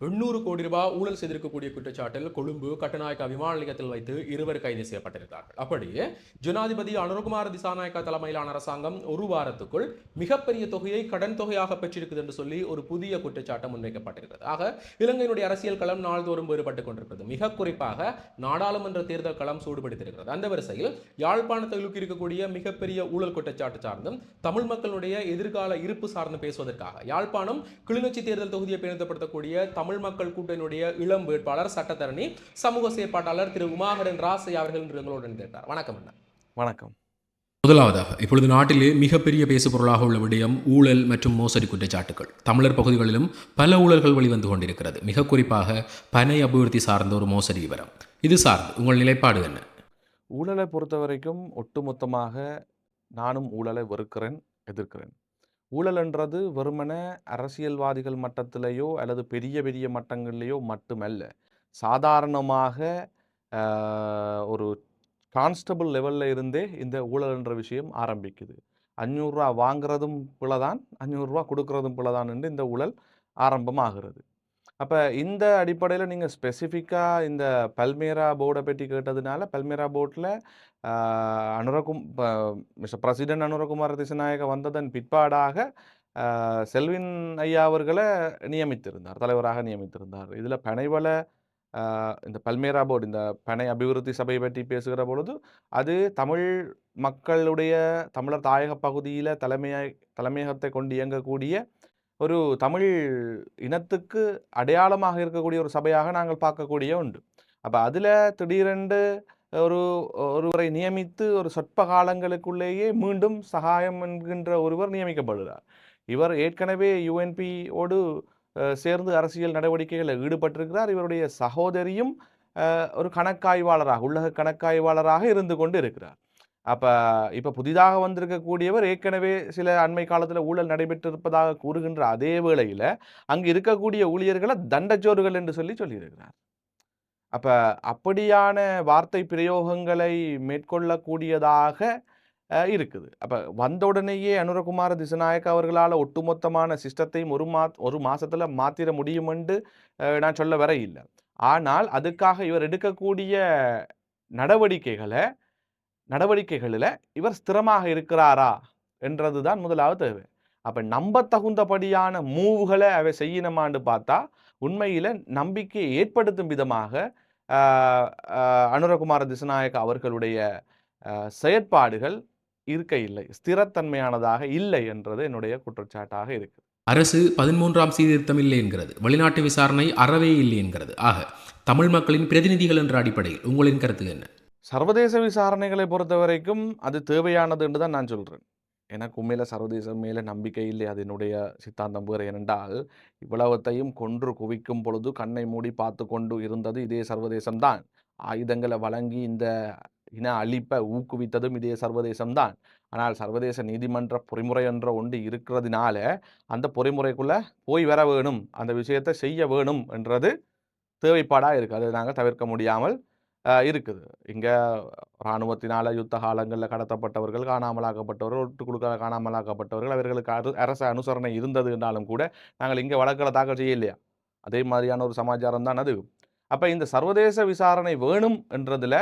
எண்ணூறு கோடி ரூபாய் ஊழல் செய்திருக்கக்கூடிய குற்றச்சாட்டில் கொழும்பு கட்டுநாயக்கா விமான நிலையத்தில் வைத்து இருவர் கைது செய்யப்பட்டிருக்கிறார்கள். அப்படியே ஜனாதிபதி அனுரகுமார திசாநாயக்கா தலைமையிலான அரசாங்கம் ஒரு வாரத்துக்குள் மிகப்பெரிய தொகையை கடன் தொகையாக பெற்றிருக்குது என்று சொல்லி ஒரு புதிய குற்றச்சாட்டு முன்வைக்கப்பட்டிருக்கிறது. ஆக இலங்கையினுடைய அரசியல் களம் நாள்தோறும் வேறுபட்டுக் கொண்டிருக்கிறது. மிக குறிப்பாக நாடாளுமன்ற தேர்தல் களம் சூடுபிடித்திருக்கிறது. அந்த வரிசையில் யாழ்ப்பாணத்தில் இருக்கக்கூடிய மிகப்பெரிய ஊழல் குற்றச்சாட்டு சார்ந்தும் தமிழ் மக்களுடைய எதிர்கால இருப்பு சார்ந்து பேசுவதற்காக யாழ்ப்பாணம் கிளிநொச்சி தேர்தல் தொகுதியை பேணுத்தப்படுத்தக்கூடிய தமிழ் மக்கள் கூட்டணியுடைய இளம் வேட்பாளர் சட்டத்தரணி சமூக செயற்பாட்டாளர் திரு உமாகரன் ராசையா அவர்கள் எங்களோடு இணைந்திருக்கிறார். வணக்கம் அண்ணா. வணக்கம். முதலாவதாக இப்பொழுது நாட்டிலே மிகப்பெரிய பேசுபொருளாக உள்ள விடயம் ஊழல் மற்றும் மோசடி குற்றச்சாட்டுகள் தமிழர் பகுதிகளிலும் பல ஊழல்கள் வெளிவந்து கொண்டிருக்கிறது. மிக குறிப்பாக பனை அபிவிருத்தி சார்ந்த ஒரு மோசடி விவரம். இது சார்ந்து உங்கள் நிலைப்பாடு என்ன? ஊழலை பொறுத்த வரைக்கும் ஒட்டுமொத்தமாக நானும் ஊழலை வெறுக்கிறேன் எதிர்க்கிறேன். ஊழல்ன்றது வெறுமனே அரசியல்வாதிகள் மட்டத்திலேயோ அல்லது பெரிய பெரிய மட்டங்கள்லேயோ மட்டுமல்ல. சாதாரணமாக ஒரு கான்ஸ்டபிள் லெவலில் இருந்தே இந்த ஊழல்ன்ற விஷயம் ஆரம்பிக்குது. அஞ்சூறுரூவா வாங்குறதும் பிழைதான் அஞ்சூறுரூவா கொடுக்கறதும் பிழைதான் என்று இந்த ஊழல் ஆரம்பமாகிறது. அப்போ இந்த அடிப்படையில் நீங்கள் ஸ்பெசிஃபிக்காக இந்த பல்மேரா போர்டை பற்றி கேட்டதுனால பல்மேரா போர்டில் அனுரகும் மிஸ்டர் பிரசிடென்ட் அனுரகுமார திசநாயக வந்ததன் பிற்பாடாக செல்வின் ஐயா அவர்களை நியமித்திருந்தார் தலைவராக நியமித்திருந்தார். இதில் பனைவள இந்த பல்மேரா போர்டு இந்த பனை அபிவிருத்தி சபை பற்றி பேசுகிற பொழுது அது தமிழ் மக்களுடைய தமிழர் தாயக பகுதியில் தலைமையை தலைமையகத்தை கொண்டு இயங்கக்கூடிய ஒரு தமிழ் இனத்துக்கு அடையாளமாக இருக்கக்கூடிய ஒரு சபையாக நாங்கள் பார்க்கக்கூடிய உண்டு. அப்போ அதில் திடீரென்று ஒரு ஒருவரை நியமித்து ஒரு சொற்ப காலங்களுக்குள்ளேயே மீண்டும் சகாயம் என்கின்ற ஒருவர் நியமிக்கப்படுகிறார். இவர் ஏற்கனவே யுஎன்பியோடு சேர்ந்து அரசியல் நடவடிக்கைகளில் ஈடுபட்டிருக்கிறார். இவருடைய சகோதரியும் ஒரு கணக்காய்வாளராக உள்ளக கணக்காய்வாளராக இருந்து கொண்டு இருக்கிறார். அப்போ இப்போ புதிதாக வந்திருக்கக்கூடியவர் ஏற்கனவே சில அண்மை காலத்தில் ஊழல் நடைபெற்றிருப்பதாக கூறுகின்ற அதே வேளையில் அங்கு இருக்கக்கூடிய ஊழியர்களை தண்டச்சோறுகள் என்று சொல்லி சொல்லியிருக்கிறார். அப்போ அப்படியான வார்த்தை பிரயோகங்களை மேற்கொள்ளக்கூடியதாக இருக்குது. அப்போ வந்த உடனேயே அனுரகுமார திசநாயக்க அவர்களால் ஒட்டுமொத்தமான சிஸ்டத்தையும் ஒரு மா ஒரு மாதத்தில் மாத்திர முடியும் என்று நான் சொல்ல வர இல்லை ஆனால் அதுக்காக இவர் எடுக்கக்கூடிய நடவடிக்கைகளை நடவடிக்கைகளில் இவர் ஸ்திரமாக இருக்கிறாரா என்றது தான் முதலாவது தேவை. அப்போ நம்பத்தகுந்தபடியான மூவுகளை அவை செய்யணுமான்னு பார்த்தா உண்மையில் நம்பிக்கையை ஏற்படுத்தும் விதமாக அனுரகுமார திசநாயக் அவர்களுடைய செயற்பாடுகள் இருக்க இல்லை ஸ்திரத்தன்மையானதாக இல்லை என்றது என்னுடைய குற்றச்சாட்டாக இருக்கு. அரசு பதிமூன்றாம் சீர்திருத்தம் இல்லை என்கிறது. வெளிநாட்டு விசாரணை அறவே இல்லை என்கிறது. ஆக தமிழ் மக்களின் பிரதிநிதிகள் என்ற அடிப்படையில் உங்களின் கருத்து என்ன? சர்வதேச விசாரணைகளை பொறுத்த வரைக்கும் அது தேவையானது என்று தான் நான் சொல்கிறேன் எனக்கு உண்மையில் சர்வதேசம் மேலே நம்பிக்கை இல்லை. அது என்னுடைய சித்தாந்தம் வேறு ஏனென்றால் இவ்வளவத்தையும் கொன்று குவிக்கும் பொழுது கண்ணை மூடி பார்த்து கொண்டு இருந்தது இதே சர்வதேசம்தான் ஆயுதங்களை வழங்கி இந்த இன அழிப்பை ஊக்குவித்ததும் இதே சர்வதேசம்தான் ஆனால் சர்வதேச நீதிமன்ற பொறிமுறை என்ற ஒன்று இருக்கிறதுனால அந்த பொறிமுறைக்குள்ளே போய் வர வேணும். அந்த விஷயத்தை செய்ய வேணும் என்றது தேவைப்பாடாக இருக்குது அதை நாங்கள் தவிர்க்க முடியாமல் இருக்குது. இங்கே இராணுவத்தினால் யுத்த காலங்களில் கடத்தப்பட்டவர்கள் காணாமலாக்கப்பட்டவர்கள் ஒட்டுக்குழுக்கள காணாமலாக்கப்பட்டவர்கள் அவர்களுக்கு அரு அரச அனுசரணை இருந்தது என்றாலும் கூட நாங்கள் இங்கே வழக்கில் தாக்கல் செய்யலையா அதே மாதிரியான ஒரு சமாச்சாரம் தான் அது. அப்போ இந்த சர்வதேச விசாரணை வேணும் என்றதில்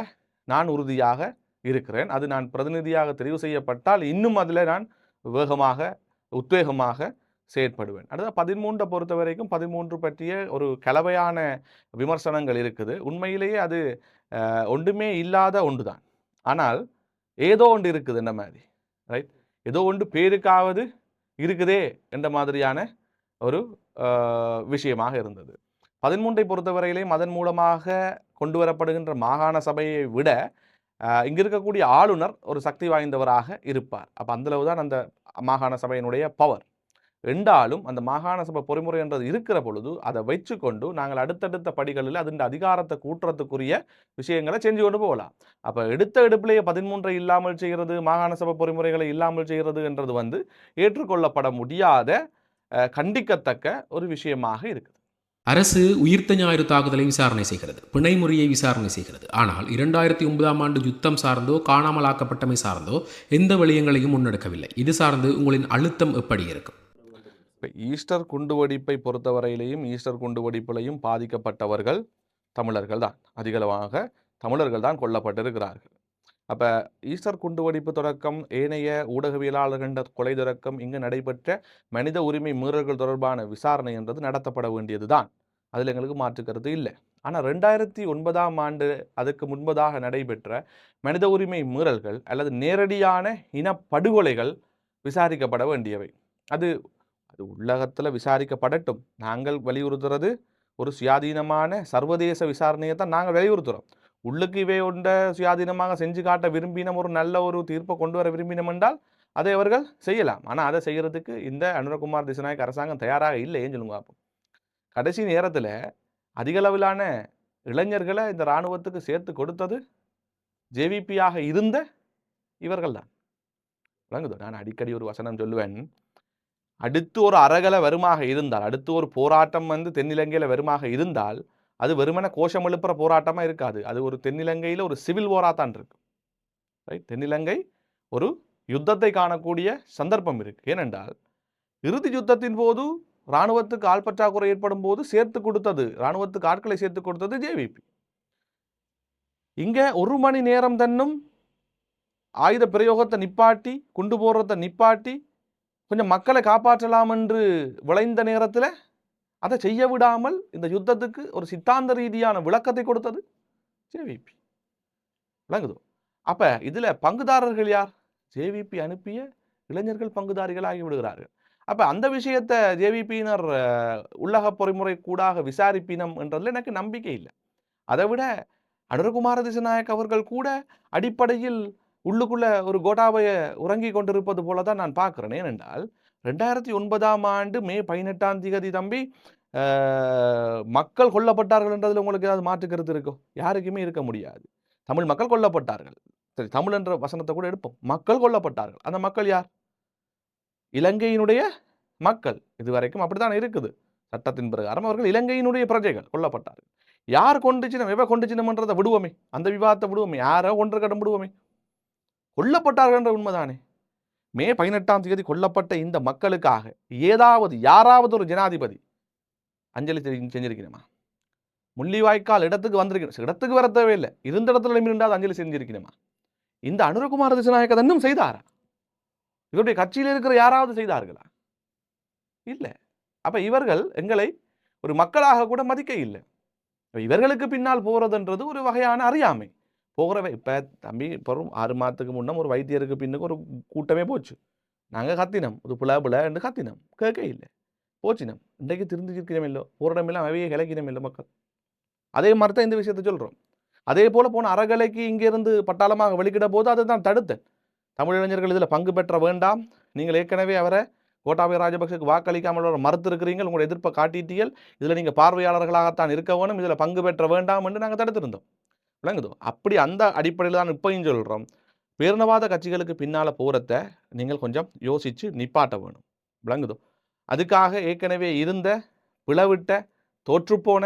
நான் உறுதியாக இருக்கிறேன். அது நான் பிரதிநிதியாக தெரிவு செய்யப்பட்டால் இன்னும் அதில் நான் வேகமாக உத்வேகமாக செயற்படுவேன். அடுத்த பதிமூன்றை பொறுத்த வரைக்கும் பதிமூன்று பற்றிய ஒரு கலவையான விமர்சனங்கள் இருக்குது. உண்மையிலேயே அது ஒன்றுமே இல்லாத ஒன்று தான் ஆனால் ஏதோ ஒன்று இருக்குது இந்த மாதிரி ரைட் ஏதோ ஒன்று பேருக்காவது இருக்குதே என்ற மாதிரியான ஒரு விஷயமாக இருந்தது. பதிமூன்றை பொறுத்தவரையிலேயும் அதன் மூலமாக கொண்டு வரப்படுகின்ற மாகாண சபையை விட இங்கே இருக்கக்கூடிய ஆளுநர் ஒரு சக்தி வாய்ந்தவராக இருப்பார். அப்போ அந்தளவு தான் அந்த மாகாண சபையினுடைய பவர் என்றாலும் அந்த மாகாண சபை பொறிமுறை என்றது இருக்கிற பொழுது அதை வச்சுக்கொண்டு நாங்கள் அடுத்தடுத்த படிகளில் அதன் அதிகாரத்தை கூட்டுறதுக்குரிய விஷயங்களை செஞ்சு கொண்டு போகலாம். அப்போ எடுத்த எடுப்பிலேயே பதிமூன்றை இல்லாமல் செய்கிறது மாகாண சபை பொறிமுறைகளை இல்லாமல் செய்கிறது என்றது வந்து ஏற்றுக்கொள்ளப்பட முடியாத கண்டிக்கத்தக்க ஒரு விஷயமாக இருக்குது. அரசு உயிர்த்த ஞாயிறு தாக்குதலை விசாரணை செய்கிறது பிணை முறையை விசாரணை செய்கிறது. ஆனால் இரண்டாயிரத்தி ஒன்பதாம் ஆண்டு யுத்தம் சார்ந்தோ காணாமலாக்கப்பட்டமை சார்ந்தோ எந்த விடயங்களையும் முன்னெடுக்கவில்லை. இது சார்ந்து உங்களின் அழுத்தம் எப்படி இருக்கும்? இப்போ ஈஸ்டர் குண்டுவெடிப்பை பொறுத்தவரையிலேயும் ஈஸ்டர் குண்டுவெடிப்பிலையும் பாதிக்கப்பட்டவர்கள் தமிழர்கள் தான். அதிகளவாக தமிழர்கள் தான் கொல்லப்பட்டிருக்கிறார்கள். அப்போ ஈஸ்டர் குண்டுவெடிப்பு தொடக்கம் ஏனைய ஊடகவியலாளர்களின் கொலை தொடக்கம் இங்கு நடைபெற்ற மனித உரிமை மீறல்கள் தொடர்பான விசாரணை என்றது நடத்தப்பட வேண்டியது தான். அதில் எங்களுக்கு மாற்று கருத்து இல்லை. ஆனால் ரெண்டாயிரத்தி ஒன்பதாம் ஆண்டு அதுக்கு முன்பதாக நடைபெற்ற மனித உரிமை மீறல்கள் அல்லது நேரடியான இனப்படுகொலைகள் விசாரிக்கப்பட வேண்டியவை. அது அது உள்ளகத்தில் விசாரிக்கப்படட்டும். நாங்கள் வலியுறுத்துறது ஒரு சுயாதீனமான சர்வதேச விசாரணையை தான் நாங்கள் வலியுறுத்துகிறோம் உள்ளுக்கு இவை ஒன்ற சுயாதீனமாக செஞ்சு காட்ட விரும்பினம் ஒரு நல்ல ஒரு தீர்ப்பை கொண்டு வர விரும்பினம் என்றால் அதை அவர்கள் செய்யலாம். ஆனால் அதை செய்கிறதுக்கு இந்த அனுரகுமார் திசநாயக் அரசாங்கம் தயாராக இல்லைன்னு சொல்லுங்க பார்ப்போம் கடைசி நேரத்தில் அதிகளவிலான இளைஞர்களை இந்த இராணுவத்துக்கு சேர்த்து கொடுத்தது ஜேவிபியாக இருந்த இவர்கள் தான். விளங்குதோ? நான் அடிக்கடி ஒரு வசனம் சொல்லுவேன். அடுத்து ஒரு அறகலை வருமாக இருந்தால் அடுத்து ஒரு போராட்டம் வந்து தென்னிலங்கையில் வருமாக இருந்தால் அது வெறுமனே கோஷம் எழுப்புற போராட்டமாக இருக்காது. அது ஒரு தென்னிலங்கையில் ஒரு சிவில் போராத்தான் இருக்கு. ரைட் தென்னிலங்கை ஒரு யுத்தத்தை காணக்கூடிய சந்தர்ப்பம் இருக்கு. ஏனென்றால் இறுதி யுத்தத்தின் போது இராணுவத்துக்கு ஆள் பற்றாக்குறை ஏற்படும் போது சேர்த்து கொடுத்தது இராணுவத்துக்கு ஆட்களை சேர்த்து கொடுத்தது ஜேவிபி இங்கே ஒரு மணி நேரம் தன்னும் ஆயுத பிரயோகத்தை நிப்பாட்டி குண்டு போடுறதை நிப்பாட்டி கொஞ்சம் மக்களை காப்பாற்றலாம் என்று விளைந்த நேரத்தில் அதை செய்ய விடாமல் இந்த யுத்தத்துக்கு ஒரு சித்தாந்த ரீதியான விளக்கத்தை கொடுத்தது ஜேவிபி. விளங்குதோ? அப்போ இதில் பங்குதாரர்கள் யார்? ஜேவிபி அனுப்பிய இளைஞர்கள் பங்குதாரிகளாகி விடுகிறார்கள். அப்போ அந்த விஷயத்தை ஜேவிபியினர் உள்ளக பொறிமுறை கூடாக விசாரிப்பினம் என்றதில் எனக்கு நம்பிக்கை இல்லை. அதை விட அனுரகுமார திசநாயக் அவர்கள் கூட அடிப்படையில் உள்ளுக்குள்ள ஒரு கோட்டாபய உறங்கி கொண்டிருப்பது போல தான் நான் பார்க்குறேன் ஏனென்றால் ரெண்டாயிரத்தி ஒன்பதாம் ஆண்டு மே பதினெட்டாம் தேதி தம்பி மக்கள் கொல்லப்பட்டார்கள் என்றதில் உங்களுக்கு ஏதாவது மாற்று கருத்து இருக்கோ? யாருக்குமே இருக்க முடியாது. தமிழ் மக்கள் கொல்லப்பட்டார்கள். சரி தமிழ் என்ற வசனத்தை கூட எடுப்போம். மக்கள் கொல்லப்பட்டார்கள். அந்த மக்கள் யார்? இலங்கையினுடைய மக்கள். இதுவரைக்கும் அப்படித்தான் இருக்குது. சட்டத்தின் பிரகாரம் அவர்கள் இலங்கையினுடைய பிரஜைகள் கொல்லப்பட்டார்கள். யார் கொண்டுச்சினம் எவ கொண்டுச்சினம்ன்றதை விடுவோமே. அந்த விவாதத்தை விடுவோமே. யாரோ ஒன்று கடன் விடுவோமே. கொல்லப்பட்டார்கள் என்ற உண்மைதானே? மே பதினெட்டாம் தேதி கொல்லப்பட்ட இந்த மக்களுக்காக ஏதாவது யாராவது ஒரு ஜனாதிபதி அஞ்சலி செஞ்சு- செஞ்சிருக்கணுமா? முள்ளிவாய்க்கால் இடத்துக்கு வந்திருக்கணும் இடத்துக்கு வர தேவையில்லை. இருந்த இடத்துல இருந்தால் அஞ்சலி செஞ்சிருக்கணுமா? இந்த அனுரகுமார திசநாயக்க இன்னும் செய்தாரா? இவருடைய கட்சியில் இருக்கிற யாராவது செய்தார்களா? இல்லை. அப்போ இவர்கள் எங்களை ஒரு மக்களாக கூட மதிக்க இல்லை இவர்களுக்கு பின்னால் போகிறதுன்றது ஒரு வகையான அறியாமை. போகிறவ இப்போ தம்பி இப்போ ஆறு மாதத்துக்கு முன்னம் ஒரு வைத்தியருக்கு பின்னுக்கு ஒரு கூட்டமே போச்சு. நாங்கள் கத்தினோம். ஒரு புல புலன்னு கத்தினோம். கேட்க இல்லை. போச்சினம் இன்றைக்கு திருந்திருக்கிறோம் இல்லை போரிடமெல்லாம் அவையே கிளக்கினோம் இல்லை மக்கள்? அதே மாதிரி தான் இந்த விஷயத்தை சொல்கிறோம் அதே போல் போன அறகலைக்கு இங்கேருந்து பட்டாளமாக வெளிக்கிட போது அதை தான் தடுத்தேன். தமிழிளைஞர்கள் இதில் பங்கு பெற்ற வேண்டாம். நீங்கள் ஏற்கனவே அவரை கோட்டாபய ராஜபக்சேக்கு வாக்களிக்காமல் வர மறுத்திருக்கிறீர்கள். உங்களுடைய எதிர்ப்பை காட்டிட்டீர்கள். இதில் நீங்கள் பார்வையாளர்களாகத்தான் இருக்க வேணும். இதில் பங்கு பெற்ற வேண்டாம் என்று நாங்கள் தடுத்திருந்தோம். விளங்குதோ. அப்படி அந்த அடிப்படையில் தான் இப்பையும் சொல்கிறோம் பேரினவாத கட்சிகளுக்கு பின்னால் போகிறத நீங்கள் கொஞ்சம் யோசித்து நிப்பாட்ட வேணும். விளங்குதோ. அதுக்காக ஏற்கனவே இருந்த பிளவிட்ட தோற்றுப்போன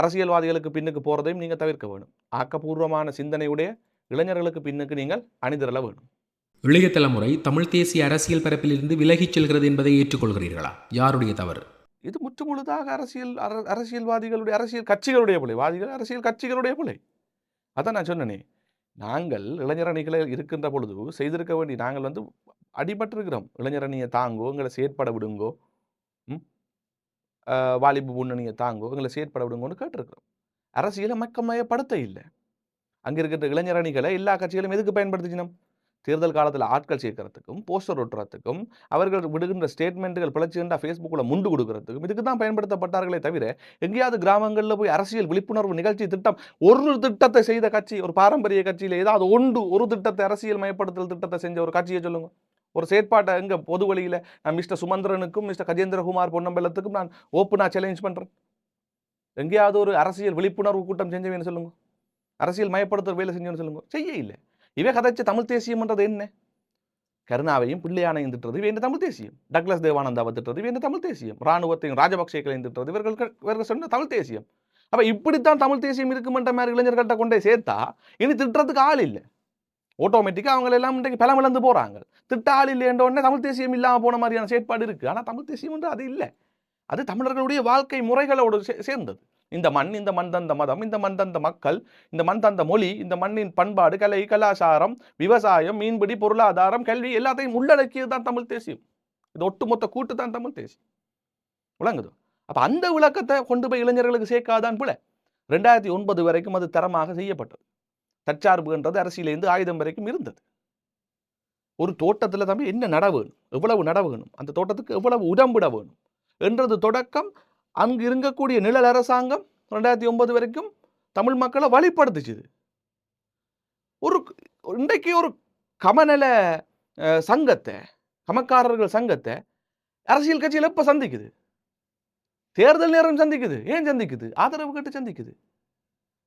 அரசியல்வாதிகளுக்கு பின்னுக்கு போகிறதையும் நீங்கள் தவிர்க்க வேணும். ஆக்கப்பூர்வமான சிந்தனையுடைய இளைஞர்களுக்கு பின்னுக்கு நீங்கள் அணிதிரள வேணும். இளைய தலைமுறை தமிழ் தேசிய அரசியல் பரப்பிலிருந்து விலகிச் செல்கிறது என்பதை ஏற்றுக்கொள்கிறீர்களா? யாருடைய தவறு? இது முற்றுமுழுதாக அரசியல் அர- அரசியல்வாதிகளுடைய அரசியல் கட்சிகளுடைய பிழை. வாதிகள் அரசியல் கட்சிகளுடைய பிழை. அதான் நான் சொன்னனே. நாங்கள் இளைஞரணிகளை இருக்கின்ற பொழுது செய்திருக்க வேண்டிய நாங்கள் வந்து அடிபட்டிருக்கிறோம். இளைஞரணியை தாங்கோ எங்களை செயற்பட விடுங்கோ ம்? வாலிபு முன்னணியை தாங்கோ எங்களை செயற்பட விடுங்கோன்னு கேட்டிருக்கிறோம். அரசியலை மக்கமயப்படுத்த இல்லை. அங்கே இருக்கின்ற இளைஞரணிகளை எல்லா கட்சிகளும் எதுக்கு பயன்படுத்திச்சினோம் தேர்தல் காலத்தில் ஆட்கள் சேர்க்கறதுக்கும் போஸ்டர் ஒட்டுறதுக்கும் அவர்கள் விடுகின்ற ஸ்டேட்மெண்ட்டுகள் பிழைச்சுண்டா ஃபேஸ்புக்கில் முண்டு கொடுக்கறதுக்கும் இதுக்கு தான் பயன்படுத்தப்பட்டார்களே தவிர எங்கேயாவது கிராமங்களில் போய் அரசியல் விழிப்புணர்வு நிகழ்ச்சி திட்டம் ஒரு திட்டத்தை செய்த கட்சி ஒரு பாரம்பரிய கட்சியில் ஏதாவது ஒன்று ஒரு திட்டத்தை அரசியல் மயப்படுத்தல் திட்டத்தை செஞ்ச ஒரு கட்சியை சொல்லுங்கள் ஒரு செயற்பாட்டை எங்கே பொது வழியில் நான் மிஸ்டர் சுமந்திரனுக்கும் மிஸ்டர் கஜேந்திரகுமார் பொன்னம்பலத்துக்கும் நான் ஓப்பனாக சேலஞ்ச் பண்ணுறேன் எங்கேயாவது ஒரு அரசியல் விழிப்புணர்வு கூட்டம் செஞ்சவேன்னு சொல்லுங்கள் அரசியல் மயப்படுத்துற வேலை செஞ்சோன்னு சொல்லுங்கள் செய்ய இல்லை. இவை கதைச்ச தமிழ் தேசியம்ன்றது என்ன? கருணாவையும் பிள்ளையான திட்டுறது இவை என்ன தமிழ் தேசியம்? டக்ளஸ் தேவானந்தாவை திட்டுறது இவை என்ன தமிழ் தேசியம்? ராணுவத்தையும் ராஜபக்சேக்களை இந்துட்டுறது இவர்கள் இவர்கள் சொன்ன தமிழ் தேசியம். அப்போ இப்படித்தான் தமிழ் தேசியம் இருக்குமென்ற மாதிரி இளைஞர்கள்ட்ட கொண்டே சேர்த்தா இனி திட்டுறதுக்கு ஆள் இல்லை. ஆட்டோமேட்டிக்காக அவங்க எல்லாம் இன்றைக்கு பலம் இழந்து போகிறாங்க திட்டாள் இல்லைன்ற உடனே தமிழ் தேசியம் இல்லாமல் போன மாதிரியான செயற்பாடு இருக்குது ஆனால் தமிழ் தேசியம் அது இல்லை. அது தமிழர்களுடைய வாழ்க்கை முறைகளோடு சே- சேர்ந்தது. இந்த மண் இந்த மண் தந்த மதம் இந்த மண் தந்த மக்கள் இந்த மண் தந்த மொழி இந்த மண்ணின் பண்பாடு கலை கலாச்சாரம் விவசாயம் மீன்பிடி பொருளாதாரம் கல்வி எல்லாத்தையும் உள்ளடக்கியது தான் தமிழ் தேசியம். இது ஒட்டுமொத்த கூட்டு தான் தமிழ் தேசியம். விளங்குது. அப்போ அந்த விளக்கத்தை கொண்டு போய் இளைஞர்களுக்கு சேர்க்காதான் பிள்ளை ரெண்டாயிரத்தி ஒன்பது வரைக்கும் அது தரமாக செய்யப்பட்டது. தற்சார்புன்றது அரசியலேருந்து ஆயுதம் வரைக்கும் இருந்தது. ஒரு தோட்டத்தில் தம்பி என்ன நட வேணும்? எவ்வளவு நட வேணும்? அந்த தோட்டத்துக்கு எவ்வளவு உடம்பிட வேணும்? என்றது தொடக்கம் அங்கு இருக்கக்கூடிய நிழல் அரசாங்கம் ரெண்டாயிரத்தி ஒன்பது வரைக்கும் தமிழ் மக்களை வழிப்படுத்துச்சுது. ஒரு இன்றைக்கு ஒரு கமநல அஹ், சங்கத்தை கமக்காரர்கள் சங்கத்தை அரசியல் கட்சியில் எப்போ சந்திக்குது? தேர்தல் நேரம் சந்திக்குது. ஏன் சந்திக்குது? ஆதரவு கேட்டு சந்திக்குது.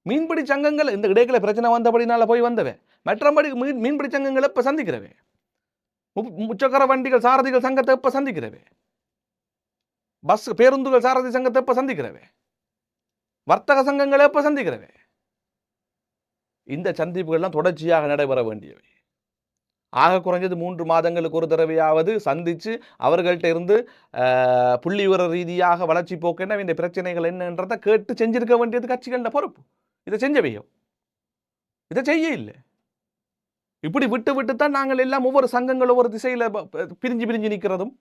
மீன்பிடி சங்கங்கள் இந்த இடைக்கல பிரச்சனை வந்தபடினால போய் வந்தவே மற்றபடி மீன் மீன்பிடி சங்கங்களை இப்போ சந்திக்கிறவே மு- முச்சக்கர வண்டிகள் சாரதிகள் சங்கத்தை இப்போ சந்திக்கிறவே பஸ் பேருந்துகள் சாரதி சங்கத்தை இப்போ சந்திக்கிறவே? வர்த்தக சங்கங்களை இப்போ சந்திக்கிறவே? இந்த சந்திப்புகள்லாம் தொடர்ச்சியாக நடைபெற வேண்டியவை. ஆக குறைஞ்சது மூன்று மாதங்களுக்கு ஒரு தடவையாவது சந்தித்து அவர்கள்ட்ட இருந்து புள்ளி விவர ரீதியாக வளர்ச்சி போக்குன்னா இந்த பிரச்சனைகள் என்னன்றதை கேட்டு செஞ்சிருக்க வேண்டியது கட்சிகள பொறுப்பு. இதை செஞ்சவையோ இதை செய்ய இல்லை. இப்படி விட்டு விட்டு தான் நாங்கள் எல்லாம் ஒவ்வொரு சங்கங்கள் ஒவ்வொரு திசையில் பிரிஞ்சு பிரிஞ்சு நிற்கிறதும்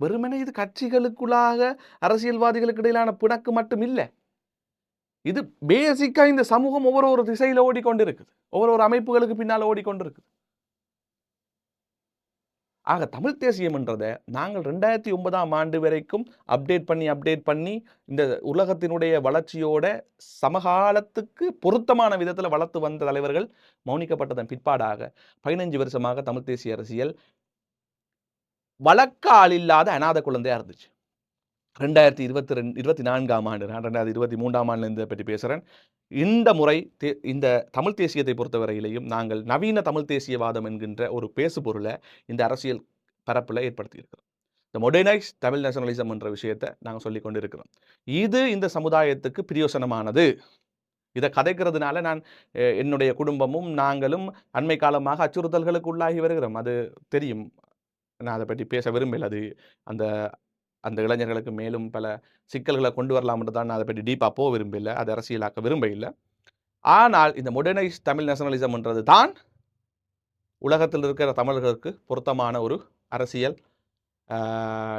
வெறுமனே இது கட்சிகளுக்குள்ளாக அரசியல்வாதிகளுக்கு இடையிலான பிணக்கு மட்டும் இல்லை. இது பேசிக்கா இந்த சமூகம் ஒவ்வொரு ஒரு திசையில ஓடிக்கொண்டிருக்குது. ஒவ்வொரு ஒரு அமைப்புகளுக்கு பின்னால் ஓடிக்கொண்டிருக்குது. ஆக தமிழ் தேசியம்ன்றதை நாங்கள் ரெண்டாயிரத்தி ஒன்பதாம் ஆண்டு வரைக்கும் அப்டேட் பண்ணி அப்டேட் பண்ணி இந்த உலகத்தினுடைய வளர்ச்சியோட சமகாலத்துக்கு பொருத்தமான விதத்தில் வளர்த்து வந்த தலைவர்கள் மௌனிக்கப்பட்டதன் பிற்பாடாக பதினஞ்சு வருஷமாக தமிழ் தேசிய அரசியல் வழக்கால் இல்லாத அநாத குழந்தையா இருந்துச்சு. ரெண்டாயிரத்தி இருபத்தி ரெண்டு இருபத்தி நான்காம் ஆண்டு நான் ரெண்டாயிரத்தி இருபத்தி மூன்றாம் ஆண்டுலேருந்து பற்றி பேசுகிறேன் இந்த முறை தே- இந்த தமிழ் தேசியத்தை பொறுத்தவரையிலையும் நாங்கள் நவீன தமிழ் தேசியவாதம் என்கின்ற ஒரு பேசு பொருளை இந்த அரசியல் பரப்பில் ஏற்படுத்தியிருக்கிறோம். இந்த மொடர்னைஸ் தமிழ் நேஷனலிசம் என்ற விஷயத்தை நாங்கள் சொல்லி கொண்டு இருக்கிறோம் இது இந்த சமுதாயத்துக்கு பிரியோசனமானது. இதை கதைக்கிறதுனால நான் என்னுடைய குடும்பமும் நாங்களும் அண்மை காலமாக அச்சுறுத்தல்களுக்கு உள்ளாகி வருகிறோம். அது தெரியும். நான் அதை பற்றி பேச விரும்பல. அது அந்த அந்த இளைஞர்களுக்கு மேலும் பல சிக்கல்களை கொண்டு வரலாம்னு தான் நான் அதை பற்றி டீப்பாக போக விரும்பல. அது அரசியலாக்க விரும்ப இல்லை ஆனால் இந்த மொடர்னைஸ் தமிழ் நேஷனலிசம்ன்றது தான் உலகத்தில் இருக்கிற தமிழர்களுக்கு பொருத்தமான ஒரு அரசியல்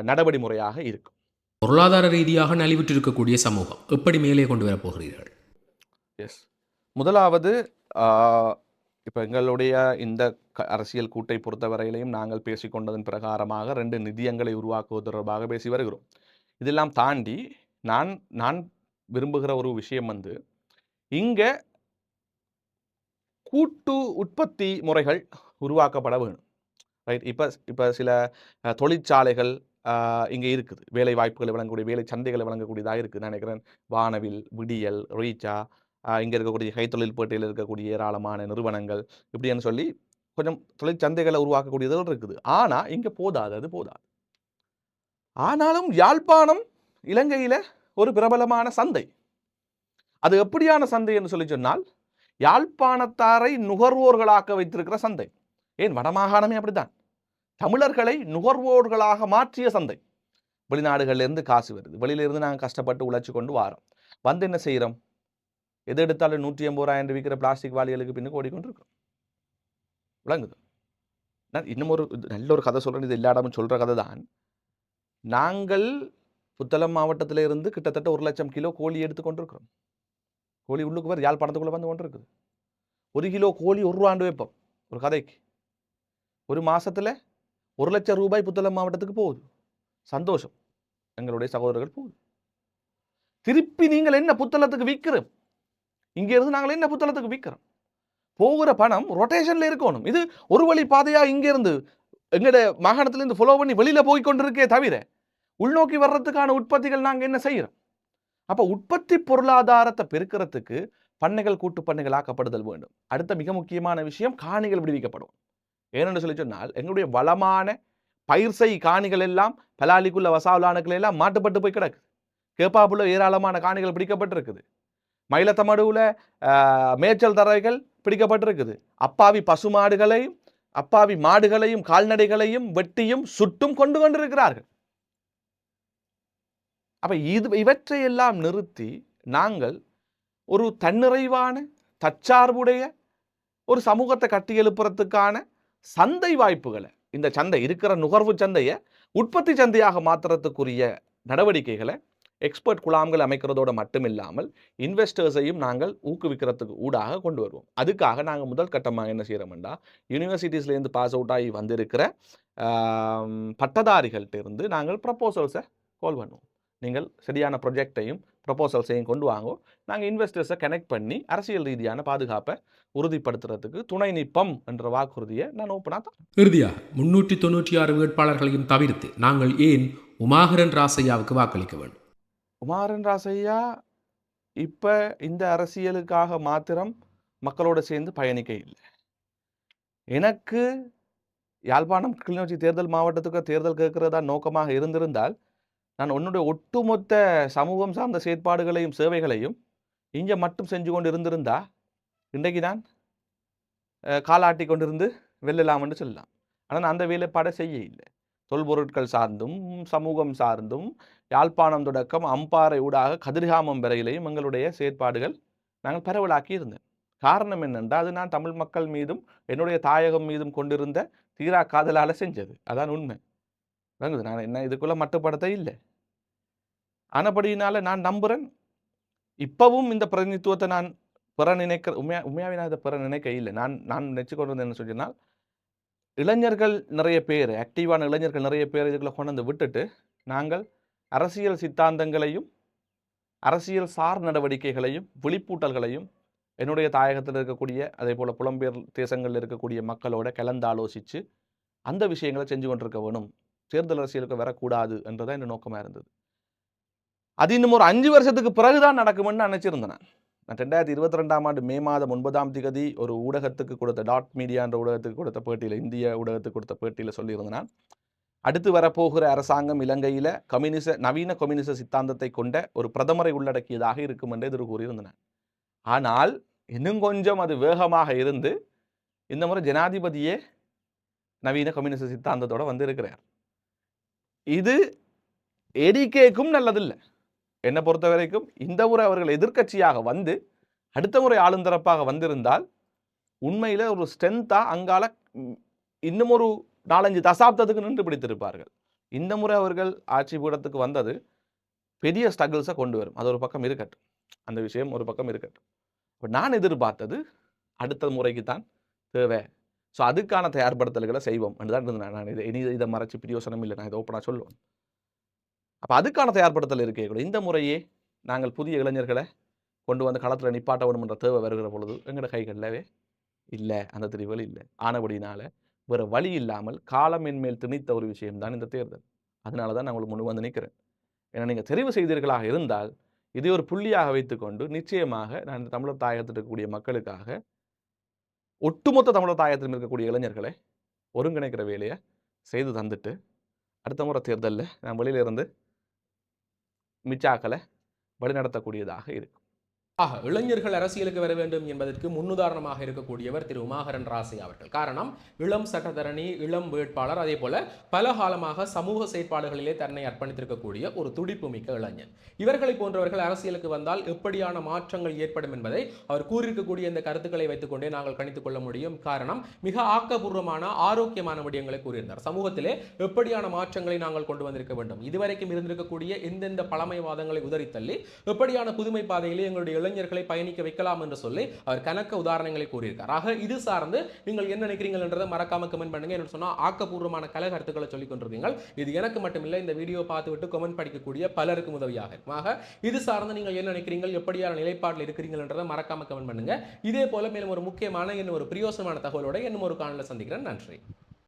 நடவடி முறையாக இருக்கும். பொருளாதார ரீதியாக நலிவுற்றிருக்கக்கூடிய சமூகம். எப்படி மேலே கொண்டு வரப் போகிறீர்கள்? எஸ் முதலாவது இப்போ எங்களுடைய இந்த க- அரசியல் கூட்டை பொறுத்தவரையிலையும் நாங்கள் பேசிக்கொண்டதன் பிரகாரமாக ரெண்டு நிதியங்களை உருவாக்குவது தொடர்பாக பேசி வருகிறோம். இதெல்லாம் தாண்டி நான் நான் விரும்புகிற ஒரு விஷயம் வந்து இங்கே கூட்டு உற்பத்தி முறைகள் உருவாக்கப்பட வேணும். ரைட்? இப்போ இப்போ சில அஹ், தொழிற்சாலைகள் இங்கே இருக்குது. வேலை வாய்ப்புகளை வழங்கக்கூடிய வேலை சந்தைகளை வழங்கக்கூடியதாக இருக்குது. நான் நினைக்கிறேன் வானவில் விடியல் ரீச்சா இங்கே இருக்கக்கூடிய கைத்தொழில் பேட்டையில் இருக்கக்கூடிய ஏராளமான நிறுவனங்கள் இப்படின்னு சொல்லி கொஞ்சம் தொழிற்சந்தைகளை உருவாக்கக்கூடியதுகள் இருக்குது. ஆனால் இங்கே போதாது அது போதாது. ஆனாலும் யாழ்ப்பாணம் இலங்கையில் ஒரு பிரபலமான சந்தை. அது எப்படியான சந்தை என்று சொல்லி சொன்னால் யாழ்ப்பாணத்தாரை நுகர்வோர்களாக்க வைத்திருக்கிற சந்தை. ஏன் வடமாகாணமே அப்படித்தான். தமிழர்களை நுகர்வோர்களாக மாற்றிய சந்தை. வெளிநாடுகளிலிருந்து காசு வருது. வெளியில இருந்து நாங்கள் கஷ்டப்பட்டு உழைச்சி கொண்டு வாரோம். வந்து என்ன செய்கிறோம் எது எடுத்தாலும் நூற்றி எண்பது ரூபாய் விற்கிற பிளாஸ்டிக் வாலிகளுக்கு பின்னுக்கு ஓடிக்கொண்டிருக்கிறோம். விளங்குது. நான் இன்னும் ஒரு இது நல்ல ஒரு கதை சொல்கிறேன் இது எல்லா இடமும் சொல்கிற கதை தான். நாங்கள் புத்தளம் மாவட்டத்தில் இருந்து கிட்டத்தட்ட ஒரு லட்சம் கிலோ கோழி எடுத்து கொண்டிருக்கிறோம். கோழி உள்ளுக்கு வர யாழ்ப்பாணத்துக்குள்ளே வந்து கொண்டு இருக்குது ஒரு கிலோ கோழி ஒரு ரூபாண்டு வைப்போம். ஒரு கதைக்கு. ஒரு மாதத்தில் ஒரு லட்சம் ரூபாய் புத்தளம் மாவட்டத்துக்கு போகுது. சந்தோஷம். எங்களுடைய சகோதரர்கள் போகுது. திருப்பி நீங்கள் என்ன புத்தளத்துக்கு விற்கிறோம்? இங்கேருந்து நாங்கள் என்ன புத்தளத்துக்கு விற்கிறோம் போகிற பணம் ரொட்டேஷனில் இருக்கணும். இது ஒரு வழி பாதையாக இங்கேருந்து எங்களோட மாகாணத்துலேருந்து ஃபாலோ பண்ணி வெளியில் போய் கொண்டிருக்கே தவிர உள்நோக்கி வர்றதுக்கான உற்பத்திகள் நாங்கள் என்ன செய்கிறோம் அப்போ உற்பத்தி பொருளாதாரத்தை பெருக்கிறதுக்கு பண்ணைகள் கூட்டு பண்ணைகள் ஆக்கப்படுதல் வேண்டும். அடுத்த மிக முக்கியமான விஷயம் காணிகள் விடுவிக்கப்படும் ஏனென்று சொல்லி சொன்னால் எங்களுடைய வளமான பயிர் செய் காணிகள் எல்லாம் பலாலிக்குள்ள வசாவலானுக்கள் எல்லாம் மாட்டுப்பட்டு போய் கிடக்கு. கேப்பாப்புல ஏராளமான காணிகள் பிடிக்கப்பட்டிருக்குது. மயிலத்தமடுவில் மேய்ச்சல் தரைகள் பிடிக்கப்பட்டிருக்குது. அப்பாவி பசுமாடுகளையும் அப்பாவி மாடுகளையும் கால்நடைகளையும் வெட்டியும் சுட்டும் கொண்டு கொண்டிருக்கிறார்கள். அப்ப இது இவற்றையெல்லாம் நிறுத்தி நாங்கள் ஒரு தன்னிறைவான தற்சார்புடைய ஒரு சமூகத்தை கட்டி எழுப்புறதுக்கான சந்தை வாய்ப்புகளை இந்த சந்தை இருக்கிற நுகர்வு சந்தையை உற்பத்தி சந்தையாக மாற்றுறதுக்குரிய நடவடிக்கைகளை எக்ஸ்பர்ட் குழாம்கள் அமைக்கிறதோட மட்டுமில்லாமல் இன்வெஸ்டர்ஸையும் நாங்கள் ஊக்குவிக்கிறதுக்கு ஊடாக கொண்டு வருவோம். அதுக்காக நாங்கள் முதல் கட்டமாக என்ன செய்கிறோம்னா யூனிவர்சிட்டிஸ்லேருந்து பாஸ் அவுட் ஆகி வந்திருக்கிற ஆம், பட்டதாரிகள்ட்ட இருந்து நாங்கள் ப்ரப்போசல்ஸை கால் பண்ணுவோம். நீங்கள் சரியான ப்ரொஜெக்டையும் ப்ரப்போசல்ஸையும் கொண்டு வாங்கோ. நாங்கள் இன்வெஸ்டர்ஸை கனெக்ட் பண்ணி அரசியல் ரீதியான பாதுகாப்பை உறுதிப்படுத்துறதுக்கு துணை நிப்பம் என்ற வாக்குறுதியை நான் ஓப்பனாக தான் இறுதியாக முன்னூற்றி தொண்ணூற்றி ஆறு வேட்பாளர்களையும் தவிர்த்து நாங்கள் ஏன் உமாகரன் ராசையாவுக்கு வாக்களிக்க வேண்டும்? குமாரன் ராசையா இப்போ இந்த அரசியலுக்காக மாத்திரம் மக்களோட சேர்ந்து பயணிக்க இல்லை. எனக்கு யாழ்ப்பாணம் கிளிநொச்சி தேர்தல் மாவட்டத்துக்கு தேர்தல் கேட்கிறதா நோக்கமாக இருந்திருந்தால் நான் உன்னுடைய ஒட்டுமொத்த சமூகம் சார்ந்த செயற்பாடுகளையும் சேவைகளையும் இங்கே மட்டும் செஞ்சு கொண்டு இருந்திருந்தா இன்றைக்கு நான் காலாட்டி கொண்டிருந்து வெல்லலாம்னு சொல்லலாம். ஆனால் நான் அந்த வேலைப்பாடை செய்ய இல்லை தொல்பொருட்கள் சார்ந்தும் சமூகம் சார்ந்தும் யாழ்ப்பாணம் தொடக்கம் அம்பாறை ஊடாக கதிர்காமம் வரையிலையும் எங்களுடைய செயற்பாடுகள் நாங்கள் பரவலாக்கி இருந்தேன். காரணம் என்னென்றால் அது நான் தமிழ் மக்கள் மீதும் என்னுடைய தாயகம் மீதும் கொண்டிருந்த தீரா காதலால் செஞ்சது. அதான் உண்மை. விளங்குது நான் என்ன இதுக்குள்ள மட்டுப்படுத்த இல்லை. ஆனபடியினால நான் நம்புகிறேன் இப்பவும் இந்த பிரதிநிதித்துவத்தை நான் பெற நினைக்கிற உண்மையா உண்மையாவே நான் இதை பெற நினைக்க இல்லை. நான் நான் நினச்சி கொண்டு வந்து என்ன சொன்னால் இளைஞர்கள் நிறைய பேர் ஆக்டிவான இளைஞர்கள் நிறைய பேர் இதுக்குள்ள கொண்டு வந்து விட்டுட்டு நாங்கள் அரசியல் சித்தாந்தங்களையும் அரசியல் சார் நடவடிக்கைகளையும் விழிப்பூட்டல்களையும் என்னுடைய தாயகத்தில் இருக்கக்கூடிய அதே போல் புலம்பெயர் தேசங்களில் இருக்கக்கூடிய மக்களோட கலந்து ஆலோசித்து அந்த விஷயங்களை செஞ்சு கொண்டிருக்க வேணும். தேர்தல் அரசியலுக்கு வரக்கூடாது என்றதான் என் நோக்கமாக இருந்தது. அது இன்னும் ஒரு அஞ்சு வருஷத்துக்கு பிறகுதான் நடக்கும்னு நினச்சிருந்தேன். ரெண்டாயிரத்தி இருபத்தி ரெண்டாம் ஆண்டு மே மாதம் ஒன்பதாம் திகதி ஒரு ஊடகத்துக்கு கொடுத்த டாட் மீடியா என்ற ஊடகத்துக்கு கொடுத்த பேட்டியில் இந்திய ஊடகத்துக்கு கொடுத்த பேட்டியில் சொல்லியிருந்தான். அடுத்து வரப்போகிற அரசாங்கம் இலங்கையில் கம்யூனிச நவீன கம்யூனிச சித்தாந்தத்தை கொண்ட ஒரு பிரதமரை உள்ளடக்கியதாக இருக்கும் என்று எதிர் கூறியிருந்தன ஆனால் இன்னும் கொஞ்சம் அது வேகமாக இருந்து இந்த முறை ஜனாதிபதியே நவீன கம்யூனிச சித்தாந்தத்தோடு வந்திருக்கிறார். இது ஏடிகேக்கும் நல்லதில்லை. என்னை பொறுத்த வரைக்கும் இந்த முறை அவர்கள் எதிர்க்கட்சியாக வந்து அடுத்த முறை ஆளுந்தரப்பாக வந்திருந்தால் உண்மையில் ஒரு ஸ்ட்ரென்த்தாக அங்கால இன்னும் ஒரு நாலஞ்சு தசாப்தத்துக்கு நின்று பிடித்திருப்பார்கள். இந்த முறை அவர்கள் ஆட்சி பீடத்துக்கு வந்தது பெரிய ஸ்ட்ரகிள்ஸை கொண்டு வரும். அது ஒரு பக்கம் இருக்கட்டும். அந்த விஷயம் ஒரு பக்கம் இருக்கட்டும். இப்போ நான் எதிர்பார்த்தது அடுத்த முறைக்கு தான் தேவை. ஸோ அதுக்கான தயார்படுத்தல்களை செய்வோம். என்று தான் இருந்தேன் நான் இதை இனி இதை மறைச்சி பிரியோசனம் இல்லை. நான் இதை ஓப்பனாக சொல்லுவேன். அப்போ அதுக்கான தயார்படுத்தல் இருக்கே கூட இந்த முறையே நாங்கள் புதிய இளைஞர்களை கொண்டு வந்து களத்தில் நிப்பாட்ட வேணும்ன்ற தேவை வருகிற பொழுது எங்களோட கைகளிலவே இல்லை அந்த தெரிவுகள் இல்லை. ஆனபடினால வேறு வழி இல்லாமல் காலமின் மேல் திணித்த ஒரு விஷயம்தான் இந்த தேர்தல். அதனால தான் நான் உங்களுக்கு முன் வந்து நிற்கிறேன் ஏன்னா நீங்கள் தெரிவு செய்தீர்களாக இருந்தால் இதை ஒரு புள்ளியாக வைத்துக்கொண்டு நிச்சயமாக நான் இந்த தமிழர் தாயகத்தில் இருக்கக்கூடிய மக்களுக்காக ஒட்டுமொத்த தமிழர் தாயகத்தில் இருக்கக்கூடிய இளைஞர்களை ஒருங்கிணைக்கிற வேலையை செய்து தந்துட்டு அடுத்த முறை தேர்தலில் நான் வெளியிலிருந்து மிச்சாக்களை வழிநடத்தக்கூடியதாக இருக்கும். ஆக இளைஞர்கள் அரசியலுக்கு வர வேண்டும் என்பதற்கு முன்னுதாரணமாக இருக்கக்கூடியவர் திரு உமாகரன் ராசி அவர்கள். காரணம் இளம் சட்டத்தரணி இளம் வேட்பாளர் அதே போல பல காலமாக சமூக செயற்பாடுகளிலே தன்னை அர்ப்பணித்திருக்கக்கூடிய ஒரு துடிப்பு மிக்க இளைஞன். இவர்களை போன்றவர்கள் அரசியலுக்கு வந்தால் எப்படியான மாற்றங்கள் ஏற்படும் என்பதை அவர் கூறியிருக்கக்கூடிய இந்த கருத்துக்களை வைத்துக்கொண்டே நாங்கள் கணித்துக் கொள்ள முடியும். காரணம் மிக ஆக்கபூர்வமான ஆரோக்கியமான விடயங்களை கூறியிருந்தார். சமூகத்திலே எப்படியான மாற்றங்களை நாங்கள் கொண்டு வந்திருக்க வேண்டும்? இதுவரைக்கும் இருந்திருக்கக்கூடிய எந்தெந்த பழமைவாதங்களை உதறித்தள்ளி எப்படியான புதுமை பாதையிலே எங்களுடைய இளைஞர்களை பயணிக்க வைக்கலாம் என்று சொல்லி அவர் கணக்க உதாரணங்களை கூறியிருக்கார். ஆக இது சார்ந்து நீங்கள் என்ன நினைக்கிறீங்கன்றதை மறக்காம கமெண்ட் பண்ணுங்க. என்ன சொன்னால் ஆக்கப்பூர்வமான கல கருத்துக்களை சொல்லிக் கொண்டிருக்கீங்க இது எனக்கு மட்டுமில்லை இந்த வீடியோ பார்த்துவிட்டு கமெண்ட் படிக்கக்கூடிய பலருக்கும் உதவியாக இருக்கும். ஆக இது சார்ந்து நீங்கள் என்ன நினைக்கிறீங்கள் எப்படியான நிலைப்பாட்டில் இருக்கிறீங்கன்றதை மறக்காம கமெண்ட் பண்ணுங்க. இதே போல மேலும் ஒரு முக்கியமான இன்னும் ஒரு பிரியோசனமான தகவலோட இன்னும் ஒரு காணொலியில் சந்திக்கிறேன். நன்றி.